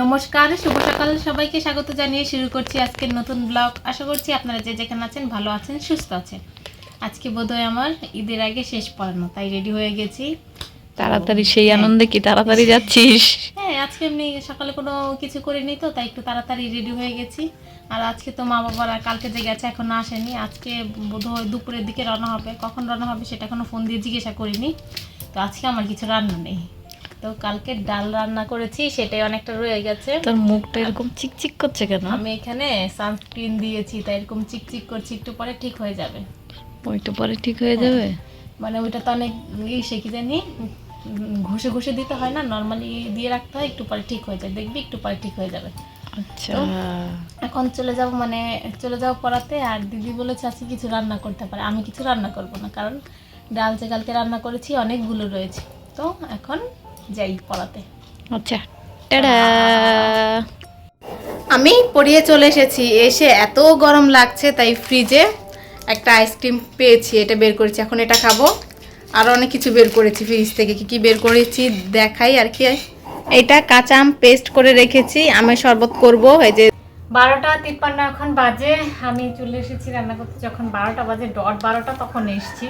নমস্কার শুভ সকাল সবাইকে স্বাগত জানিয়ে শুরু করছি আজকের নতুন ব্লগ। আশা করছি আপনারা যে যেখানে আছেন ভালো আছেন সুস্থ আছেন। আজকে বোধহয় আমার ঈদের আগে শেষ পড়ানো তাই রেডি হয়ে গেছি। তাড়াতাড়ি সেই আনন্দে কি তাড়াতাড়ি যাচ্ছিস? হ্যাঁ আজকে এমনি সকালে কোনো কিছু করিনি তো তাই একটু তাড়াতাড়ি রেডি হয়ে গেছি। আর আজকে তো মা বাবারা কালকে যে গেছে এখনও আসেনি আজকে বোধহয় দুপুরের দিকে রান্না হবে। কখন রান্না হবে সেটা এখনও ফোন দিয়ে জিজ্ঞাসা করিনি। তো আজকে আমার কিছু রান্না নেই। তো কালকে ডাল রান্না করেছি সেটাই অনেকটা রয়ে গেছে। তোর মুখটা এরকম চিকচিক করছে কেন? আমি এখানে সানস্ক্রিন দিয়েছি তাই এরকম চিকচিক করছি একটু পরে ঠিক হয়ে যাবে। ওইটা পরে ঠিক হয়ে যাবে? মানে ওইটা তো অনেক ইসে কি জানি ঘষে ঘষে দিতে হয় না নর্মালি দিয়ে রাখতে হয় একটু পরে ঠিক হয়ে যায়। দেখবি একটু পরে ঠিক হয়ে যাবে। আচ্ছা। এখন চলে যাব মানে চলে যাব পড়াতে আর দিদি বলেছে আজকে কিছু রান্না করতে পারে। আমি কিছু রান্না করব না কারণ ডাল যে কালকে রান্না করেছি অনেকগুলো রয়েছে। তো এখন যাই পড়াতে। আচ্ছা টাটা। আমি পড়িয়ে চলে এসেছি এসে এত গরম লাগছে তাই ফ্রিজে একটা আইসক্রিম পেয়েছি এটা বের করেছি এখন এটা খাব। আর অনেক কিছু বের করেছি ফ্রিজ থেকে কি কি বের করেছি দেখাই আর কি। এটা কাঁচা আম পেস্ট করে রেখেছি আমের শরবত করব এই যে বারোটা তিপ্পান্ন এখন বাজে আমি চলে এসেছি রান্না করতে যখন বারোটা বাজে ডট বারোটা তখন এসেছি।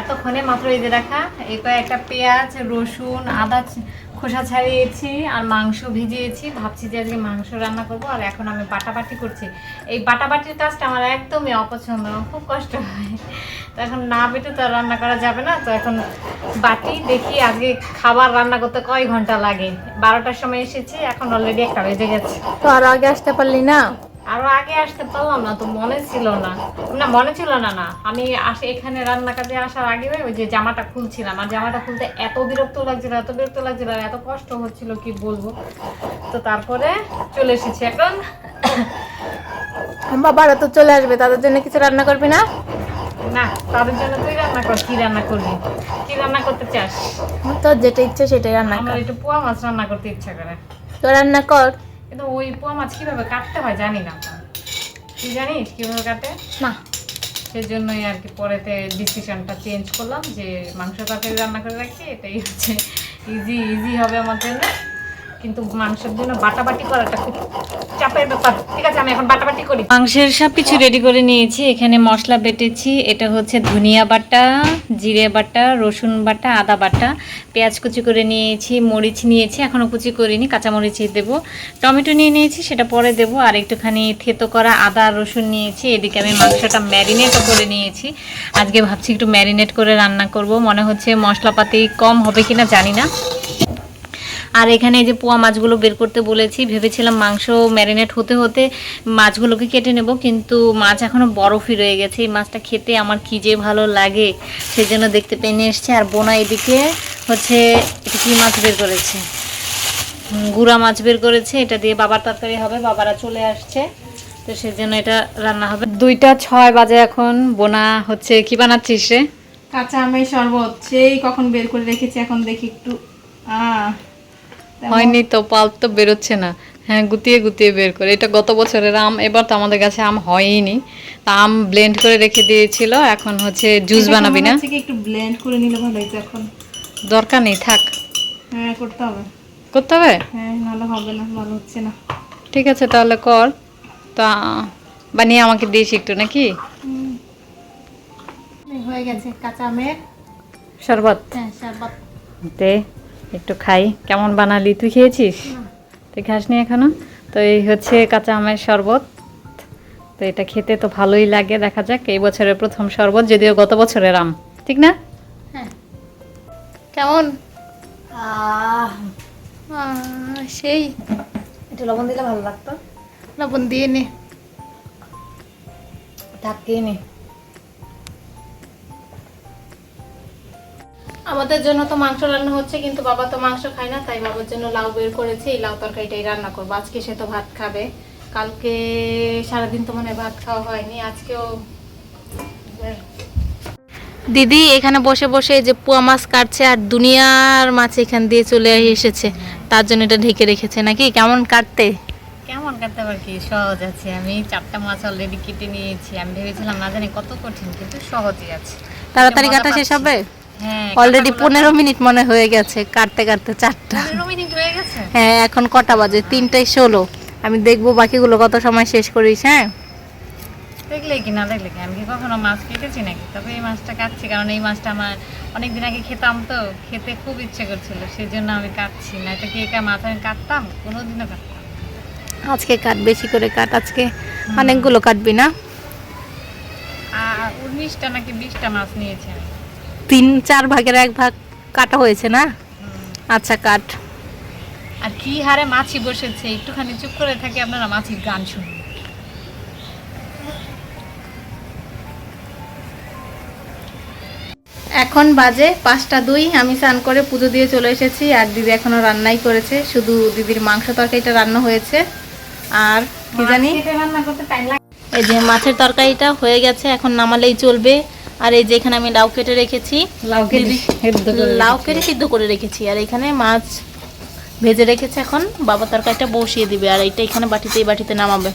এতক্ষণে মাত্র এই যে দেখা এটা একটা পেঁয়াজ, রসুন, আদা, খোসা ছাড়িয়েছি আর মাংস ভিজিয়েছি। ভাবছি যে আজকে মাংস রান্না করব। আর এখন আমি বাটাবাটি করছি। এই বাটাবাটির কাজটা আমার একদমই অপছন্দ খুব কষ্ট হয়। তো এখন না বেটে তো রান্না করা যাবে না। তো এখন বাটি দেখি আজকে খাবার রান্না করতে কয় ঘণ্টা লাগে। বারোটার সময় এসেছি, এখন অলরেডি একটা বেজে গেছে। তো আর আগে আসতে পারলি না? আরও আগে আসতে পারলাম না তো মনে ছিল না। না মনে ছিল না না। আমি আসে এখানে রান্না কাজে আসার আগে ওই যে জামাটা খুলছিলাম। আর জামাটা খুলতে এত বিরক্ত লাগছিল এত বিরক্ত লাগছিল আর এত কষ্ট হচ্ছিল কি বলব? তো তারপরে চলে এসেছি এখন। বাবারা তো চলে আসবে তাদের জন্য কিছু রান্না করবি না? না তাদের জন্য তুই রান্না কর কি রান্না করবি? কি রান্না করতে চাস? তোর যেটা ইচ্ছে সেটাই রান্না আমার কর। একটু পোয়া মাছ রান্না করতে ইচ্ছা করে। তো রান্না কর। কিন্তু ওই পোয়া মাছ কীভাবে কাটতে হয় জানি না তুই জানিস কীভাবে কাটে? না। সেই জন্যই আর কি পরেতে ডিসিশনটা চেঞ্জ করলাম যে মাংস তরকারি রান্না করে রাখি এটাই হচ্ছে ইজি ইজি হবে আমার জন্য। কিন্তু মাংসের জন্য বাটাবাটি করাটা খুব চাপের ব্যাপার। ঠিক আছে, আমি এখন বাটাবাটি করি। মাংসের সব কিছু রেডি করে নিয়েছি। এখানে মশলা বেটেছি। এটা হচ্ছে ধনিয়া বাটা, জিরে বাটা, রসুন বাটা, আদা বাটা। পেঁয়াজ কুচি করে নিয়েছি, মরিচ নিয়েছি। এখনও কুচি করিনি কাঁচা মরিচ দেবো। টমেটো নিয়ে নিয়েছি, সেটা পরে দেবো। আর একটুখানি থেতো করা আদা রসুন নিয়েছি। এদিকে আমি মাংসটা ম্যারিনেটও করে নিয়েছি। আজকে ভাবছি একটু ম্যারিনেট করে রান্না করব। মনে হচ্ছে মশলাপাতি কম হবে কিনা জানি না। আর এখানে এই যে পোয়া মাছগুলো বের করতে বলেছি ভেবেছিলাম মাংস ম্যারিনেট হতে হতে মাছগুলোকে কেটে নেব কিন্তু মাছ এখনও বরফই রয়ে গেছে। এই মাছটা খেতে আমার কী যে ভালো লাগে সেই জন্য দেখতে পেয়ে নিয়ে এসছে। আর বোনা এদিকে হচ্ছে এটা কী মাছ বের করেছে? গুড়া মাছ বের করেছে এটা দিয়ে বাবার তরকারি হবে বাবারা চলে আসছে। তো সেজন্য এটা রান্না হবে। দুইটা ছয় বাজে এখন বোনা হচ্ছে কি বানাচ্ছিস রে? কাঁচা আমের শরবত সেই কখন বের করে রেখেছি এখন দেখি একটু। আহ, হয়নি তো পাল্প তো বেরোচ্ছে না। হ্যাঁ গুতিয়ে গুতিয়ে বের করে। এটা গত বছরের আম এবার তো আমাদের কাছে আম হয়নি তা আম ব্লেন্ড করে রেখে দিয়েছিল এখন হচ্ছে জুস বানাবি না? একটু ব্লেন্ড করে নিলে ভালো হতো এখন। দরকার নেই থাক। হ্যাঁ করতে হবে। করতে হবে? হ্যাঁ নাহলে হবে না ভালো হচ্ছে না। ঠিক আছে তাহলে কর। তা বানিয়ে আমাকে দিস একটু নাকি? হয়ে গেছে কাঁচা আমের। শরবত। হ্যাঁ শরবত। দে। একটু খাই। কেমন বানালি? তুই খেয়েছিস? তুই খাসনি এখনও? তো এই হচ্ছে কাঁচা আমের শরবত। তো এটা খেতে তো ভালোই লাগে দেখা যাক এই বছরের প্রথম শরবত যদিও গত বছরের আম। ঠিক না? কেমন? আহ। আহ, সেই। একটু লবণ দিলে ভালো লাগতো। লবণ দিয়ে নে। ঢাকিয়ে নে। আমাদের জন্য তো মাংস রান্না হচ্ছে কিন্তু বাবা তো মাংস খায় না তাই বাবার জন্য লাউ বের করেছে এই লাউ তরকারিটাই রান্না করব। আজকে সে তো ভাত খাবে। কালকে সারাদিন তো মনে হয় ভাত খাওয়া হয়নি আজকেও দিদি এখানে বসে বসে যে পোয়া মাছ কাটছে আর দুনিয়ার মাছ এখান দিয়ে চলে এসেছে তার জন্য এটা ঢেকে রেখেছে নাকি? কেমন কাটতে? কেমন কাটতে পার কি? সহজ আছে। আমি চারটা মাছ অলরেডি কেটে নিয়েছি। আমি ভেবেছিলাম না জানি কত কঠিন কিন্তু সহজই আছে। তাড়াতাড়ি কাটা শেষ হবে? অলরেডি পনেরো মিনিট মনে হয়ে গেছে কাটতে কাটতে চারটা। হয়ে হ্যাঁ এখন কটা বাজে? তিনটায় ষোলো। আমি দেখব বাকিগুলো কত সময় শেষ করিস হ্যাঁ? দেখলে কি না দেখলে কি? আমি কি কখনো মাছ কেটেছি নাকি? তবে এই মাছটা কাটছি কারণ এই মাছটা আমার অনেক দিন আগে খেতাম তো খেতে খুব ইচ্ছে করছিল সেই জন্য আমি কাটছি না। এটা কি মাছ আমি কাটতাম? কোনোদিনও কাটতাম আজকে কাট বেশি করে কাট আজকে অনেকগুলো কাটবি না? উনিশটা নাকি বিশটা মাছ নিয়েছি। আমি তিন চার ভাগের এক ভাগ কাটা হয়েছে না? আচ্ছা কাট। আর কি হারে মাছি বসেছে? একটুখানি চুপ করে থাকি আপনারা মাছির গান শুনুন। এখন বাজে পাঁচটা দুই আমি স্নান করে পুজো দিয়ে চলে এসেছি আর দিদি এখনও রান্নাই করেছে। শুধু দিদির মাংস তরকারিটা রান্না হয়েছে। আর কি জানি? মাছ কেটে রান্না করতে টাইম লাগে। এই যে মাছের তরকারিটা হয়ে গেছে এখন নামালেই চলবে। আর এই যে এখানে আমি লাউ কেটে রেখেছি। লাউ কেটে সেদ্ধ করে লাউ কেটে সিদ্ধ করে রেখেছি। আর এখানে মাছ ভেজে রেখেছে এখন। বাবা তরকারিটা বসিয়ে দিবে আর এইটা এখানে বাটিতে এই বাটিতে নামাবে।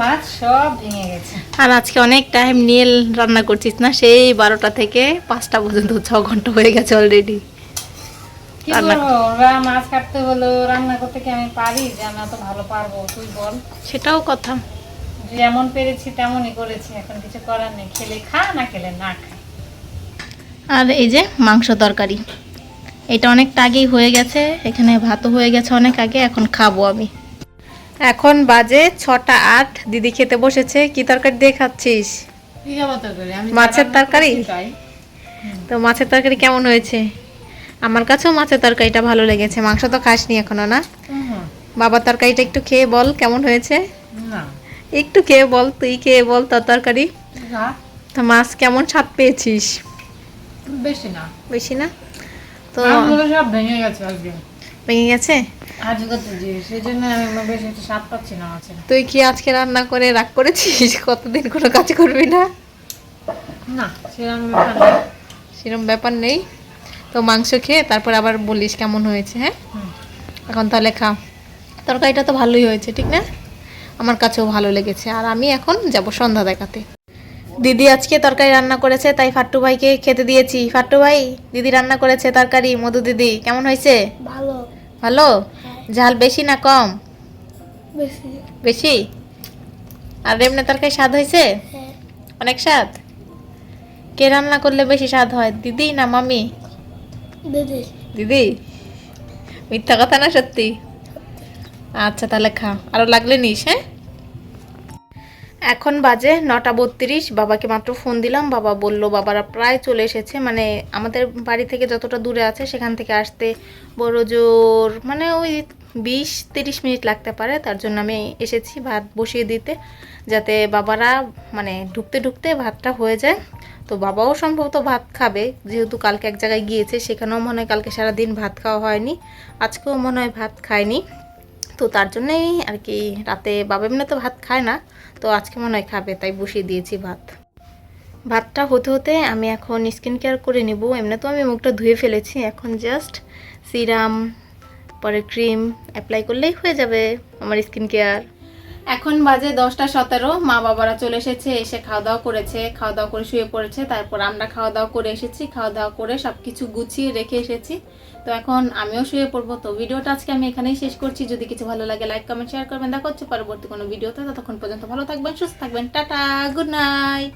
মাছ সব ভেঙে গেছে। আর আজকে অনেক টাইম নিয়ে রান্না করছিস না? সেই বারোটা থেকে পাঁচটা পর্যন্ত ছ ঘণ্টা হয়ে গেছে অলরেডি রান্না মাছ কাটতে হলো রান্না করতে কি আমি পারি? যে আমি তো ভালো পারব তুই বল। সেটাও কথা। যেমন পেরেছি তেমনই করেছি এখন কিছু করার নেই। খেলে খা না খেলে না খা। আর এই যে মাংস তরকারি এটা অনেকটা আগেই হয়ে গেছে এখানে ভাতও হয়ে গেছে অনেক আগে এখন খাব আমি। এখন বাজে ছটা আট দিদি খেতে বসেছে কি তরকারি দিয়ে খাচ্ছিস? মাছের তরকারি? তো মাছের তরকারি কেমন হয়েছে? আমার কাছেও মাছের তরকারিটা ভালো লেগেছে মাংস তো খাসনি এখনও না? বাবার তরকারিটা একটু খেয়ে বল কেমন হয়েছে? না। একটু খেয়ে বল তুই খেয়ে বল তোর তরকারি। তো মাছ কেমন স্বাদ পেয়েছিস? বেশি না। বেশি না? তো সব ভেঙে গেছে আজকে। ভেঙে গেছে? তুই কি আজকে রান্না করে রাগ করেছিস? কতদিন কোনো কাজ করবি না? না সেরকম ব্যাপার নেই। তো মাংস খেয়ে তারপর আবার বলিস কেমন হয়েছে হ্যাঁ? এখন তাহলে খা। তরকারিটা তো ভালোই হয়েছে ঠিক না? আমার কাছেও ভালো লেগেছে। আর আমি এখন যাব সন্ধ্যা দেখাতে। দিদি আজকে তরকারি রান্না করেছে তাই ফাট্টু ভাইকে খেতে দিয়েছি। ফাট্টু ভাই দিদি রান্না করেছে তরকারি মধু দিদি কেমন হয়েছে? ভালো। ভালো? ঝাল বেশি না কম? বেশি। বেশি? আর এমনি তরকারি স্বাদ হয়েছে? হ্যাঁ। অনেক স্বাদ? কে রান্না করলে বেশি স্বাদ হয় দিদি না মামি? দিদি। দিদি? মিথ্যা কথা না সত্যি? আচ্ছা তাহলে খা। আরও লাগলে নিস হ্যাঁ? এখন বাজে নটা বত্রিশ, বাবাকে মাত্র ফোন দিলাম, বাবা বলল বাবারা প্রায় চলে এসেছে মানে আমাদের বাড়ি থেকে যতটা দূরে আছে সেখান থেকে আসতে বড় জোর মানে ওই বিশ তিরিশ মিনিট লাগতে পারে, তার জন্য আমি এসেছি ভাত বসিয়ে দিতে, যাতে বাবারা মানে ঢুকতে ঢুকতে ভাতটা হয়ে যায়। তো বাবাও সম্ভবত ভাত খাবে, যেহেতু কালকে এক জায়গায় গিয়েছে, সেখানেও মনে হয় কালকে সারাদিন ভাত খাওয়া হয়নি, আজকেও মনে হয় ভাত খায়নি। তো তার জন্যই আর কি রাতে বাবা এমনি তো ভাত খায় না, তো আজকে মনে হয় খাবে, তাই বসিয়ে দিয়েছি ভাত। ভাতটা হতে হতে আমি এখন স্কিন কেয়ার করে নেব, এমনি তো আমি মুখটা ধুয়ে ফেলেছি, এখন জাস্ট সিরাম পরে ক্রিম অ্যাপ্লাই করলেই হয়ে যাবে আমার স্কিন কেয়ার এখন বাজে দশটা সতেরো, মা বাবারা চলে এসেছে, এসে খাওয়া দাওয়া করেছে খাওয়া দাওয়া করে শুয়ে পড়েছে, তারপর আমরা খাওয়া দাওয়া করে এসেছি খাওয়া দাওয়া করে সব কিছু গুছিয়ে রেখে এসেছি। তো এখন আমিও শুয়ে পড়ব। তো ভিডিওটা আজকে আমি এখানেই শেষ করছি। যদি কিছু ভালো লাগে লাইক কমেন্ট শেয়ার করবেন। দেখা হচ্ছে পরবর্তী কোনো ভিডিওতে। ততক্ষণ পর্যন্ত ভালো থাকবেন, সুস্থ থাকবেন। Tata good night